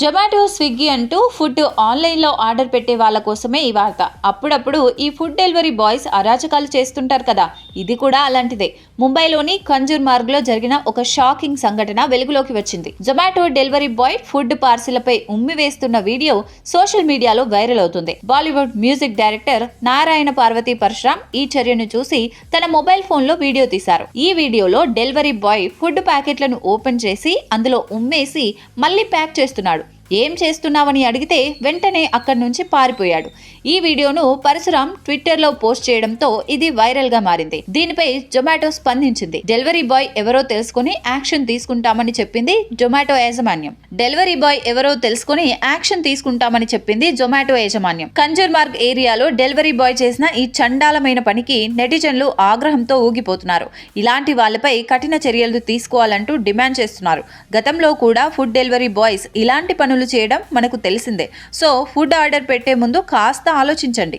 జొమాటో స్విగ్గీ అంటూ ఫుడ్ ఆన్లైన్లో ఆర్డర్ పెట్టే వాళ్ళ కోసమే ఈ వార్త. అప్పుడప్పుడు ఈ ఫుడ్ డెలివరీ బాయ్స్ అరాచకాలు చేస్తుంటారు కదా ఇది కూడా అలాంటిదే. ముంబైలోని కంజూర్ మార్గ్లో జరిగిన ఒక షాకింగ్ సంఘటన వెలుగులోకి వచ్చింది. జొమాటో డెలివరీ బాయ్ ఫుడ్ పార్సిలపై ఉమ్మి వేస్తున్న వీడియో సోషల్ మీడియాలో వైరల్ అవుతుంది. Bollywood music director Narayana Parvathi Parashuram ఈ చర్యను చూసి తన మొబైల్ ఫోన్లో వీడియో తీశారు. ఈ వీడియోలో డెలివరీ బాయ్ ఫుడ్ ప్యాకెట్లను ఓపెన్ చేసి అందులో ఉమ్మేసి మళ్ళీ ప్యాక్ చేస్తున్నాడు. ఏం చేస్తున్నావని అడిగితే వెంటనే అక్కడి నుంచి పారిపోయాడు. ఈ వీడియోను పరశురామ్ ట్విట్టర్లో పోస్ట్ చేయడంతో ఇది వైరల్గా మారింది. దీనిపై జొమాటో స్పందించింది. డెలివరీ బాయ్ ఎవరో తెలుసుకుని యాక్షన్ తీసుకుంటామని చెప్పింది జొమాటో యాజమాన్యం. డెలివరీ బాయ్ ఎవరో తెలుసుకుని యాక్షన్ తీసుకుంటామని చెప్పింది జొమాటో యాజమాన్యం. కంజర్ మార్గ్ ఏరియాలో డెలివరీ బాయ్ చేసిన ఈ చండాలమైన పనికి నెటిజన్లు ఆగ్రహంతో ఊగిపోతున్నారు. ఇలాంటి వాళ్ళపై కఠిన చర్యలు తీసుకోవాలంటూ డిమాండ్ చేస్తున్నారు. గతంలో కూడా ఫుడ్ డెలివరీ బాయ్స్ ఇలాంటి పనులు పనులు చేయడం మనకు తెలిసిందే. సో ఫుడ్ ఆర్డర్ పెట్టే ముందు కాస్త ఆలోచించండి.